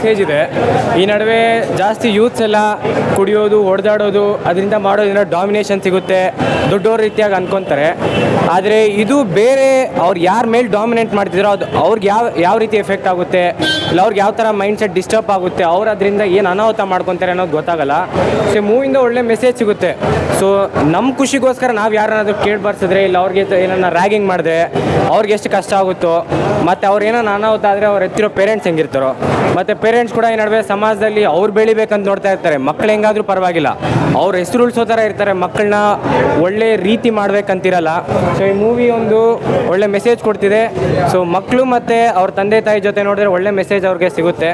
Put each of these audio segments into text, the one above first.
Stage ಇದೆ. ಈ ನಡುವೆ ಜಾಸ್ತಿ ಯೂತ್ಸ್ ಎಲ್ಲ ಕುಡಿಯೋದು ಹೊಡೆದಾಡೋದು ಅದರಿಂದ ಮಾಡೋದ್ರಿಂದ ಡಾಮಿನೇಷನ್ ಸಿಗುತ್ತೆ. ದೊಡ್ಡವ್ರ ರೀತಿಯಾಗಿ ಅನ್ಕೊಂತಾರೆ. ಆದರೆ ಇದು ಬೇರೆ ಅವ್ರು ಯಾರ ಮೇಲೆ ಡಾಮಿನೇಟ್ ಮಾಡ್ತಿದ್ರೋ ಅದು ಅವ್ರಿಗೆ ಯಾವ ಯಾವ ರೀತಿ ಎಫೆಕ್ಟ್ ಆಗುತ್ತೆ? ಇಲ್ಲ ಅವ್ರಿಗೆ ಯಾವ ಥರ ಮೈಂಡ್ ಸೆಟ್ ಡಿಸ್ಟರ್ಬ್ ಆಗುತ್ತೆ? ಅವ್ರು ಅದರಿಂದ ಏನು ಅನಾಹುತ ಮಾಡ್ಕೊತಾರೆ ಅನ್ನೋದು ಗೊತ್ತಾಗಲ್ಲ. ಸೊ ಮೂವಿಂದ ಒಳ್ಳೆ ಮೆಸೇಜ್ ಸಿಗುತ್ತೆ. ಸೊ ನಮ್ಮ ಖುಷಿಗೋಸ್ಕರ ನಾವು ಯಾರನ್ನಾದರೂ ಕೇಳಿ ಬರ್ಸಿದ್ರೆ ಇಲ್ಲ ಅವ್ರಿಗೆ ಏನನ್ನ ರ್ಯಾಗಿಂಗ್ ಮಾಡಿದ್ರೆ ಅವ್ರಿಗೆ ಎಷ್ಟು ಕಷ್ಟ ಆಗುತ್ತೋ, ಮತ್ತು ಅವ್ರು ಏನೋ ಅನಾಹುತ ಆದರೆ ಅವ್ರು ಎತ್ತಿರೋ ಪೇರೆಂಟ್ಸ್ ಹೆಂಗಿರ್ತಾರೋ, ಮತ್ತು ಪೇರೆಂಟ್ಸ್ ಕೂಡ ಈ ನಡುವೆ ಸಮಾಜದಲ್ಲಿ ಅವ್ರು ಬೆಳಿಬೇಕಂತ ನೋಡ್ತಾ ಇರ್ತಾರೆ. ಮಕ್ಕಳು ಹೆಂಗಾದ್ರೂ ಪರವಾಗಿಲ್ಲ. ಅವ್ರ ಹೆಸರು ಉಳಿಸೋ ಥರ ಇರ್ತಾರೆ. ಮಕ್ಕಳನ್ನ ಒಳ್ಳೆ ರೀತಿ ಮಾಡ್ಬೇಕಂತಿರಲ್ಲ. ಸೊ ಈ ಮೂವಿ ಒಂದು ಒಳ್ಳೆ ಮೆಸೇಜ್ ಕೊಡ್ತಿದೆ. ಸೊ ಮಕ್ಕಳು ಮತ್ತು ಅವ್ರ ತಂದೆ ತಾಯಿ ಜೊತೆ ನೋಡಿದ್ರೆ ಒಳ್ಳೆ ಮೆಸೇಜ್ ಅವ್ರಿಗೆ ಸಿಗುತ್ತೆ.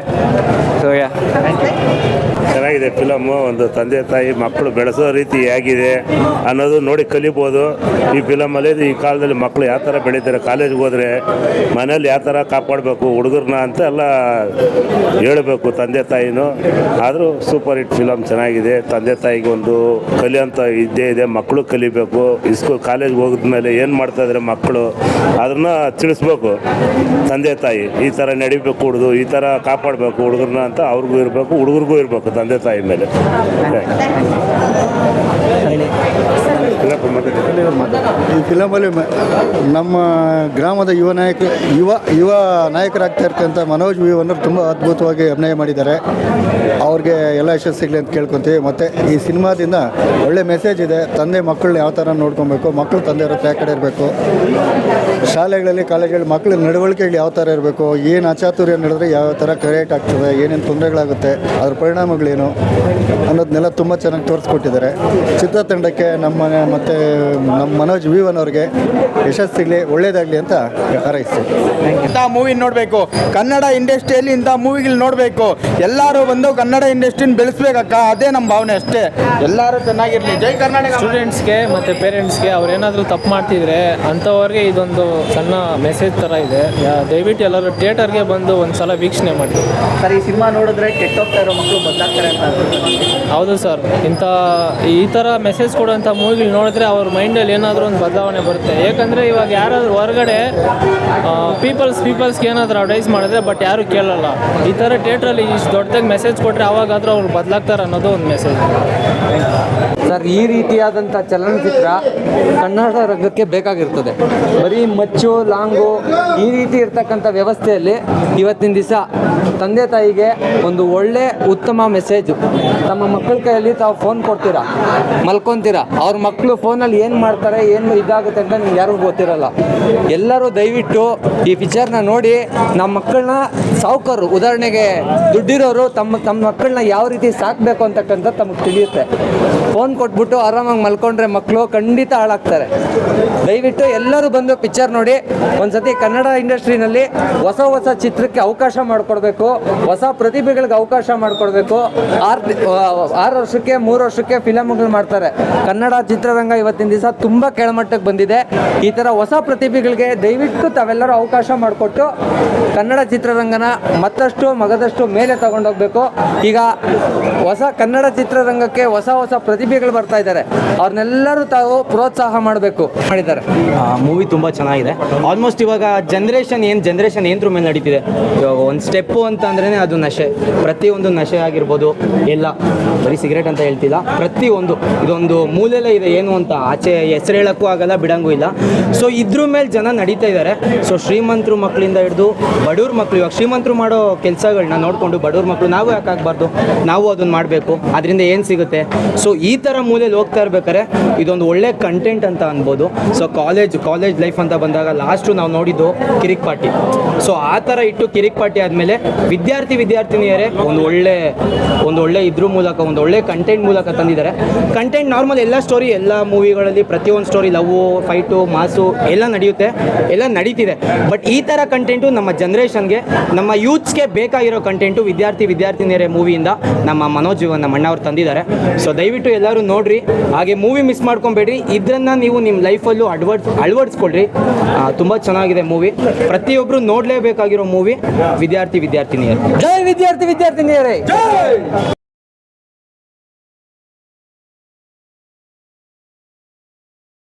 ಚೆನ್ನಾಗಿದೆ ಫಿಲಮ್ಮು ಒಂದು ತಂದೆ ತಾಯಿ ಮಕ್ಕಳು ಬೆಳೆಸೋ ರೀತಿ ಹೇಗಿದೆ ಅನ್ನೋದು ನೋಡಿ ಕಲಿಬೋದು. ಈ ಫಿಲಮಲ್ಲಿ ಈ ಕಾಲದಲ್ಲಿ ಮಕ್ಕಳು ಯಾವ ಥರ ಬೆಳೀತಾರೆ, ಕಾಲೇಜ್ಗೆ ಹೋದರೆ ಮನೇಲಿ ಯಾವ ಥರ ಕಾಪಾಡಬೇಕು, ಹುಡುಗರನ್ನ ಅಂತ ಎಲ್ಲ ಹೇಳಬೇಕು ತಂದೆ ತಾಯಿನೂ. ಆದರೂ ಸೂಪರ್ ಹಿಟ್ ಫಿಲಮ್ ಚೆನ್ನಾಗಿದೆ. ತಂದೆ ತಾಯಿಗೆ ಒಂದು ಕಲಿಯೋಂಥ ಇದ್ದೇ ಇದೆ. ಮಕ್ಕಳು ಕಲಿಬೇಕು. ಇಸ್ಕೂಲ್ ಕಾಲೇಜ್ಗೆ ಹೋಗಿದ್ಮೇಲೆ ಏನು ಮಾಡ್ತಾ ಇದ್ದಾರೆ ಮಕ್ಕಳು ಅದನ್ನ ತಿಳಿಸ್ಬೇಕು. ತಂದೆ ತಾಯಿ ಈ ಥರ ನಡಿಬೇಕು ಹುಡುಗರು ಈ ಥರ ಕಾಪಾಡಬೇಕು ಹುಡುಗರನ್ನ ಅಂತ ಅವ್ರಿಗೂ ಇರಬೇಕು, ಹುಡುಗರಿಗೂ ಇರಬೇಕು ತಂದೆ ತಾಯಿ. ಮೇಲೆ ಈ ಫಿಲಮಲ್ಲಿ ಮ- ನಮ್ಮ ಗ್ರಾಮದ ಯುವ ನಾಯಕ ಯುವ ಯುವ ನಾಯಕರಾಗ್ತಾ ಇರ್ತಕ್ಕಂಥ ಮನೋಜ್ ವಿ ಅನ್ನೋರು ತುಂಬ ಅದ್ಭುತವಾಗಿ ಅಭಿನಯ ಮಾಡಿದ್ದಾರೆ. ಅವ್ರಿಗೆ ಎಲ್ಲ ಯಶಸ್ಸು ಸಿಗಲಿ ಅಂತ ಕೇಳ್ಕೊತೀವಿ. ಮತ್ತು ಈ ಸಿನಿಮಾದಿಂದ ಒಳ್ಳೆ ಮೆಸೇಜ್ ಇದೆ. ತಂದೆ ಮಕ್ಕಳನ್ನ ಯಾವ ಥರ ನೋಡ್ಕೊಬೇಕು? ಮಕ್ಕಳು ತಂದೆ ಇರೋ ಯಾವ ಕಡೆ ಇರಬೇಕು? ಶಾಲೆಗಳಲ್ಲಿ ಕಾಲೇಜುಗಳಲ್ಲಿ ಮಕ್ಕಳ ನಡವಳಿಕೆಗಳು ಯಾವ ಥರ ಇರಬೇಕು? ಏನು ಅಚಾತುರ್ಯ ನಡೆದ್ರೆ ಯಾವ ಥರ ಕ್ರಿಯೇಟ್ ಆಗ್ತದೆ? ಏನೇನು ತೊಂದರೆಗಳಾಗುತ್ತೆ? ಅದ್ರ ಪರಿಣಾಮಗಳೇನು? ಅನ್ನೋದನ್ನೆಲ್ಲ ತುಂಬ ಚೆನ್ನಾಗಿ ತೋರಿಸ್ಕೊಟ್ಟಿದ್ದಾರೆ. ಚಿತ್ರತಂಡಕ್ಕೆ ನಮ್ಮ ಮತ್ತು ನಮ್ಮ ಮನೋಜ್ ವಿವನ್ ಅವ್ರಿಗೆ ಯಶಸ್ಸು ಸಿಗಲಿ ಒಳ್ಳೇದಾಗಲಿ ಅಂತ ಹಾರೈಸ್ತೀನಿ ಇಂಥ ಮೂವಿ ನೋಡಬೇಕು. ಕನ್ನಡ ಇಂಡಸ್ಟ್ರಿಯಲ್ಲಿ ಇಂಥ ಮೂವಿಗಳು ನೋಡಬೇಕು. ಎಲ್ಲರೂ ಬಂದು ಕನ್ನಡ ಇಂಡಸ್ಟ್ರಿನ ಬೆಳೆಸ್ಬೇಕಕ್ಕ ಅದೇ ನಮ್ಮ ಭಾವನೆ ಅಷ್ಟೇ. ಎಲ್ಲರೂ ಚೆನ್ನಾಗಿರಲಿ. ಜೈ ಕರ್ನಾಟಕ. ಸ್ಟೂಡೆಂಟ್ಸ್ಗೆ ಮತ್ತು ಪೇರೆಂಟ್ಸ್ಗೆ ಅವ್ರು ಏನಾದರೂ ತಪ್ಪು ಮಾಡ್ತಿದ್ರೆ ಅಂಥವ್ರಿಗೆ ಇದೊಂದು ಸಣ್ಣ ಮೆಸೇಜ್ ಥರ ಇದೆ. ಯಾ- ದಯವಿಟ್ಟು ಎಲ್ಲರೂ ಥಿಯೇಟರ್ಗೆ ಬಂದು ಒಂದು ಸಲ ವೀಕ್ಷಣೆ ಮಾಡಿ. ಸರ್ ಈ ಸಿನಿಮಾ ನೋಡಿದ್ರೆ ಕೆಟ್ಟೋಗ್ತಾ ಇರೋ ಮಕ್ಕಳು ಬದಲಾಗ್ತಾರೆ ಅಂತ ಹೌದು ಸರ್. ಇಂಥ ಈ ಥರ ಮೆಸೇಜ್ ಕೊಡುವಂಥ ಮೂವಿಗಳು ನೋಡಿದ್ರೆ ಅವ್ರ ಮೈಂಡಲ್ಲಿ ಏನಾದರೂ ಒಂದು ಬದಲಾವಣೆ ಬರುತ್ತೆ. ಯಾಕಂದರೆ ಇವಾಗ ಯಾರಾದರೂ ಹೊರಗಡೆ ಪೀಪಲ್ಸ್ ಪೀಪಲ್ಸ್ಗೆ ಏನಾದರೂ ಅಡ್ವೈಸ್ ಮಾಡಿದ್ರೆ ಬಟ್ ಯಾರೂ ಕೇಳಲ್ಲ. ಈ ಥರ ಥಿಯೇಟ್ರಲ್ಲಿ ಇಷ್ಟು ದೊಡ್ಡದಾಗಿ ಮೆಸೇಜ್ ಕೊಟ್ಟರೆ ಅವಾಗಾದರೂ ಅವ್ರು ಬದಲಾಗ್ತಾರೆ ಅನ್ನೋದು ಒಂದು ಮೆಸೇಜ್ ಸರ್, ಈ ರೀತಿಯಾದಂಥ ಚಲನಚಿತ್ರ ಕನ್ನಡ ರಂಗಕ್ಕೆ ಬೇಕಾಗಿರ್ತದೆ. ಬರೀ ಮಚ್ಚು, ಲಾಂಗು ಈ ರೀತಿ ಇರ್ತಕ್ಕಂಥ ವ್ಯವಸ್ಥೆಯಲ್ಲಿ ಇವತ್ತಿನ ದಿವಸ ತಂದೆ ತಾಯಿಗೆ ಒಂದು ಒಳ್ಳೆ ಉತ್ತಮ ಮೆಸೇಜು ತಮ್ಮ ಮಕ್ಕಳ ಕೈಯಲ್ಲಿ ತಾವು ಫೋನ್ ಕೊಡ್ತೀರಾ? ಮಲ್ಕೊತೀರಾ? ಅವ್ರ ಮಕ್ಕಳು ಫೋನಲ್ಲಿ ಏನು ಮಾಡ್ತಾರೆ, ಏನು ಇದಾಗುತ್ತೆ ಅಂತ ನಿಮ್ಗೆ ಯಾರಿಗೂ ಗೊತ್ತಿರಲ್ಲ. ಎಲ್ಲರೂ ದಯವಿಟ್ಟು ಈ ಪಿಕ್ಚರ್ನ ನೋಡಿ, ನಮ್ಮ ಮಕ್ಕಳನ್ನ ಸಾವುಕಾರರು ಉದಾಹರಣೆಗೆ, ದುಡ್ಡಿರೋರು ತಮ್ಮ ತಮ್ಮ ಮಕ್ಕಳನ್ನ ಯಾವ ರೀತಿ ಸಾಕಬೇಕು ಅಂತಕ್ಕಂಥ ತಮಗೆ ತಿಳಿಯುತ್ತೆ. ಫೋನ್ ಕೊಟ್ಬಿಟ್ಟು ಆರಾಮಾಗಿ ಮಲ್ಕೊಂಡ್ರೆ ಮಕ್ಕಳು ಖಂಡಿತ ಹಾಳಾಗ್ತಾರೆ. ದಯವಿಟ್ಟು ಎಲ್ಲರೂ ಬಂದು ಪಿಕ್ಚರ್ ನೋಡಿ. ಒಂದ್ಸತಿ ಕನ್ನಡ ಇಂಡಸ್ಟ್ರಿನಲ್ಲಿ ಹೊಸ ಹೊಸ ಚಿತ್ರಕ್ಕೆ ಅವಕಾಶ ಮಾಡಿಕೊಡ್ಬೇಕು. ಹೊಸ ಪ್ರತಿಭೆಗಳಿಗೆ ಅವಕಾಶ ಮಾಡಿಕೊಡ್ಬೇಕು. ಆರು ಆರು ವರ್ಷಕ್ಕೆ, ಮೂರು ವರ್ಷಕ್ಕೆ ಫಿಲಮ್ಗಳು ಮಾಡ್ತಾರೆ. ಕನ್ನಡ ಚಿತ್ರರಂಗ ಇವತ್ತಿನ ದಿವಸ ತುಂಬ ಕೆಳಮಟ್ಟಕ್ಕೆ ಬಂದಿದೆ. ಈ ಥರ ಹೊಸ ಪ್ರತಿಭೆಗಳಿಗೆ ದಯವಿಟ್ಟು ತಾವೆಲ್ಲರೂ ಅವಕಾಶ ಮಾಡಿಕೊಟ್ಟು ಕನ್ನಡ ಚಿತ್ರರಂಗನ ಮತ್ತಷ್ಟು ಮಗದಷ್ಟು ಮೇಲೆ ತಗೊಂಡೋಗ್ಬೇಕು ಈಗ ಹೊಸ ಕನ್ನಡ ಚಿತ್ರರಂಗಕ್ಕೆ ಹೊಸ ಹೊಸ ಪ್ರತಿಭೆಗಳು ಬರ್ತಾ ಇದ್ದಾರೆ. ಅವ್ರನ್ನೆಲ್ಲರೂ ತಾವು ಪ್ರೋತ್ಸಾಹ ಮಾಡಬೇಕು ಮಾಡಿದ್ದಾರೆ. ಮೂವಿ ತುಂಬ ಚೆನ್ನಾಗಿದೆ. ಆಲ್ಮೋಸ್ಟ್ ಇವಾಗ ಜನ್ರೇಷನ್ ಏನು ಜನ್ರೇಷನ್ ಏನ್ರ ಮೇಲೆ ನಡೀತಿದೆ. ಇವಾಗ ಒಂದು ಸ್ಟೆಪ್ಪು ಅಂತ ಅಂದ್ರೇ ಅದು ನಶೆ. ಪ್ರತಿಯೊಂದು ನಶೆ ಆಗಿರ್ಬೋದು. ಎಲ್ಲ ಬರೀ ಸಿಗರೇಟ್ ಅಂತ ಹೇಳ್ತಿಲ್ಲ. ಒಂದು ಇದೊಂದು ಮೂಲೆಯಲ್ಲೇ ಇದೆ. ಏನು ಅಂತ ಆಚೆ ಹೆಸರು ಹೇಳೋಕ್ಕೂ ಆಗಲ್ಲ, ಬಿಡಂಗೂ ಇಲ್ಲ. ಸೊ ಇದ್ರ ಮೇಲೆ ಜನ ನಡೀತಾ ಇದ್ದಾರೆ ಸೊ ಶ್ರೀಮಂತರು ಮಕ್ಕಳಿಂದ ಹಿಡಿದು ಬಡವ್ರ ಮಕ್ಕಳು ಇವಾಗ ಶ್ರೀಮಂತರು ಮಾಡೋ ಕೆಲಸಗಳನ್ನ ನೋಡಿಕೊಂಡು ಬಡವ್ರ ಮಕ್ಕಳು ನಾವು ಯಾಕೆ ಆಗಬಾರ್ದು? ನಾವು ಅದನ್ನು ಮಾಡಬೇಕು. ಅದರಿಂದ ಏನು ಸಿಗುತ್ತೆ? ಸೊ ಈ ಥರ ಮೂಲೆಯಲ್ಲಿ ಹೋಗ್ತಾ ಇರ್ಬೇಕಾರೆ ಇದೊಂದು ಒಳ್ಳೆ ಕಂಟೆಂಟ್ ಅಂತ ಅನ್ಬೋದು. ಸೊ ಕಾಲೇಜ್ ಕಾಲೇಜ್ ಲೈಫ್ ಅಂತ ಬಂದಾಗ ಲಾಸ್ಟು ನಾವು ನೋಡಿದ್ದು ಕಿರಿಕ್ ಪಾರ್ಟಿ. ಸೊ ಆ ಥರ ಇಟ್ಟು ಕಿರಿಕ್ ಪಾರ್ಟಿ ಆದಮೇಲೆ ವಿದ್ಯಾರ್ಥಿ ವಿದ್ಯಾರ್ಥಿನಿಯರೇ, ಒಂದು ಒಳ್ಳೆ ಒಂದು ಒಳ್ಳೆ ಇದ್ರ ಮೂಲಕ, ಒಂದು ಒಳ್ಳೆ ಕಂಟೆಂಟ್ ಮೂಲಕ ತಂದಿದ್ದಾರೆ. ಕಂಟೆಂಟ್ ನಾರ್ಮಲ್ ಎಲ್ಲ ಸ್ಟೋರಿ ಎಲ್ಲ ಮೂವಿಗಳಲ್ಲಿ ಪ್ರತಿಯೊಂದು ಸ್ಟೋರಿ ಲವ್ ಫೈಟು ಮಾಸು, ಎಲ್ಲ ನಡೆಯುತ್ತೆ, ಎಲ್ಲ ನಡೀತಿದೆ. ಬಟ್ ಈ ಥರ ಕಂಟೆಂಟು ನಮ್ಮ ಜನ್ರೇಷನ್ಗೆ ನಮ್ಮ ಯೂತ್ಸ್ಗೆ ಬೇಕಾಗಿರೋ ಕಂಟೆಂಟು ವಿದ್ಯಾರ್ಥಿ ವಿದ್ಯಾರ್ಥಿನಿಯರೇ ಮೂವಿಯಿಂದ ನಮ್ಮ ಮನೋಜ್ ನಮ್ಮ ಅಣ್ಣ ಅವ್ರು ತಂದಿದ್ದಾರೆ. ಸೊ ದಯವಿಟ್ಟು ಎಲ್ಲರೂ ನೋಡ್ರಿ, ಹಾಗೆ ಮೂವಿ ಮಿಸ್ ಮಾಡ್ಕೊಬೇಡ್ರಿ. ಇದನ್ನ ನೀವು ನಿಮ್ಮ ಲೈಫಲ್ಲೂ ಅಡ್ವರ್ಟ್ ಅಳವಡಿಸ್ಕೊಳ್ರಿ. ತುಂಬ ಚೆನ್ನಾಗಿದೆ ಮೂವಿ ಪ್ರತಿಯೊಬ್ಬರು ನೋಡಲೇಬೇಕಾಗಿರೋ ಮೂವಿ ವಿದ್ಯಾರ್ಥಿ ವಿದ್ಯಾರ್ಥಿ ವಿದ್ಯಾರ್ಥಿನಿಯರು. ಜೈ ವಿದ್ಯಾರ್ಥಿ ವಿದ್ಯಾರ್ಥಿನಿಯರೇ.